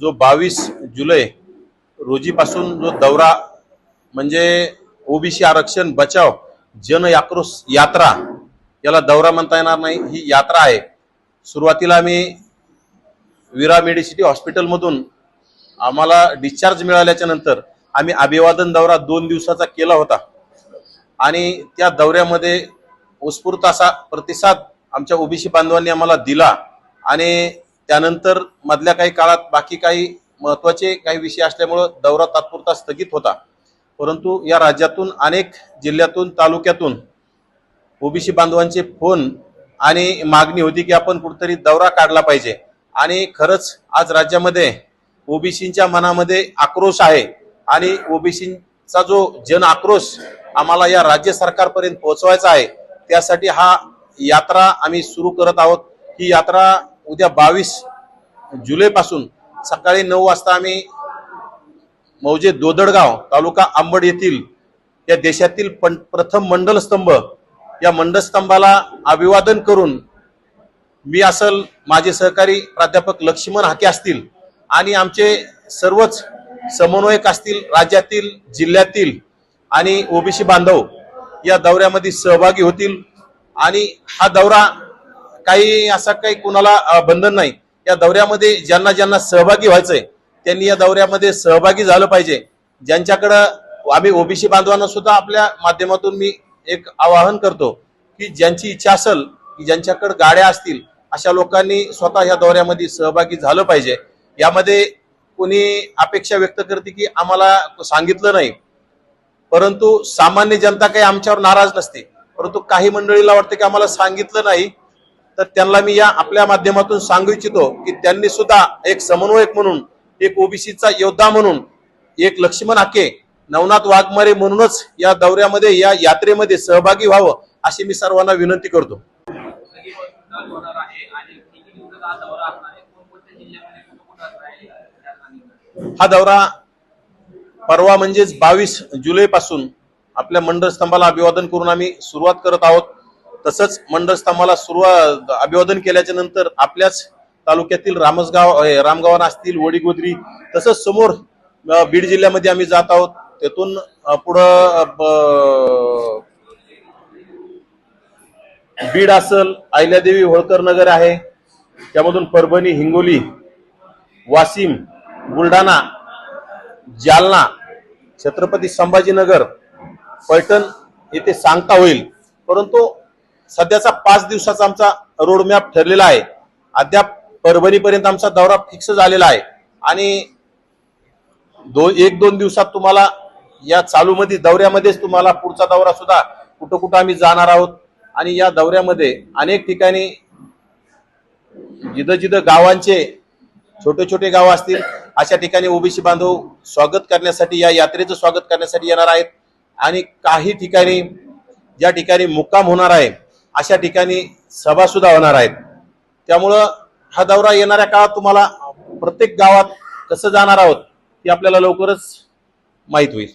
जो बावीस जुलै रोजीपासून जो दौरा म्हणजे ओबीसी आरक्षण बचाव जन आक्रोश यात्रा याला दौरा म्हणता येणार नाही ही यात्रा आहे. सुरुवातीला आम्ही विरा मेडिसिटी हॉस्पिटलमधून आम्हाला डिस्चार्ज मिळाल्याच्या नंतर आम्ही अभिवादन दौरा दोन दिवसाचा केला होता. आणि त्या दौऱ्यामध्ये उत्स्फूर्त असा प्रतिसाद आमच्या ओबीसी बांधवांनी आम्हाला दिला आणि त्यानंतर मधल्या काही काळात बाकी काही महत्त्वाचे काही विषय असल्यामुळं दौरा तात्पुरता स्थगित होता. परंतु या राज्यातून अनेक जिल्ह्यातून तालुक्यातून ओबीसी बांधवांचे फोन आणि मागणी होती की आपण कुठेतरी दौरा काढला पाहिजे. आणि खरंच आज राज्यामध्ये ओबीसींच्या मनामध्ये आक्रोश आहे आणि ओबीसीचा जो जन आक्रोश आम्हाला या राज्य सरकारपर्यंत पोहोचवायचा आहे त्यासाठी हा यात्रा आम्ही सुरू करत आहोत. ही यात्रा उद्या बावीस जुलैपासून सकाळी नऊ वाजता आम्ही मौजे दोदडगाव तालुका आंबड येथील या देशातील पण प्रथम मंडलस्तंभ या मंडलस्तंभाला अभिवादन करून मी असल माझे सहकारी प्राध्यापक लक्ष्मण हाके असतील आणि आमचे सर्वच समन्वयक असतील राज्यातील जिल्ह्यातील आणि ओबीसी बांधव या दौऱ्यामध्ये सहभागी होतील. आणि हा दौरा काही असा काही कुणाला बंधन नाही. या दौऱ्यामध्ये ज्यांना ज्यांना सहभागी व्हायचंय त्यांनी या दौऱ्यामध्ये सहभागी झालं पाहिजे. ज्यांच्याकडं आम्ही ओबीसी बांधवांना सुद्धा आपल्या माध्यमातून मी एक आवाहन करतो की ज्यांची इच्छा असेल की ज्यांच्याकडे गाड्या असतील अशा लोकांनी स्वतः या दौऱ्यामध्ये सहभागी झालं पाहिजे. यामध्ये कोणी अपेक्षा व्यक्त करते की आम्हाला सांगितलं नाही. परंतु सामान्य जनता काही आमच्यावर नाराज नसते. परंतु काही मंडळीला वाटतं की आम्हाला सांगितलं नाही. तर त्यांना मी या आपल्या माध्यमातून सांगू इच्छितो की त्यांनी सुद्धा एक समन्वयक म्हणून एक ओबीसीचा योद्धा म्हणून एक लक्ष्मण आके नवनाथ वाघमारे म्हणूनच या दौऱ्यामध्ये या यात्रेमध्ये सहभागी व्हावं अशी मी सर्वांना विनंती करतो. हा दौरा परवा म्हणजेच बावीस जुलै पासून आपल्या मंडळ स्तंभाला अभिवादन करून आम्ही सुरुवात करत आहोत. तसंच मंडळ स्तंभाला सुरुवात अभिवादन केल्याच्यानंतर आपल्याच तालुक्यातील रामसगाव अं, रामगावान असतील वडीगोद्री तसंच समोर बीड जिल्ह्यामध्ये आम्ही जात आहोत. तेथून पुढं ब- बीड असल अहिल्यादेवी होळकर नगर आहे. त्यामधून परभणी हिंगोली वाशिम बुलढाणा जालना छत्रपती संभाजीनगर पैठण येथे सांगता होईल. परंतु सध्याचा पाच दिवसाचा आमचा रोडमॅप ठरलेला आहे. अद्याप परभणीपर्यंत आमचा दौरा फिक्स झालेला आहे. आणि दो एक दोन दिवसात तुम्हाला या चालूमध्ये दौऱ्यामध्येच तुम्हाला पुढचा दौरा सुद्धा कुठं कुठं आम्ही जाणार आहोत. आणि या दौऱ्यामध्ये अनेक ठिकाणी जिथं जिथं गावांचे छोटे छोटे गाव असतील अशा ठिकाणी ओबीसी बांधव स्वागत करण्यासाठी या यात्रेचं स्वागत करण्यासाठी येणार आहेत. आणि काही ठिकाणी ज्या ठिकाणी मुक्काम होणार आहे अशा ठिकाणी सभासुद्धा होणार आहेत. त्यामुळं हा दौरा येणाऱ्या काळात तुम्हाला प्रत्येक गावात कसं जाणार आहोत ते आपल्याला लवकरच माहीत होईल.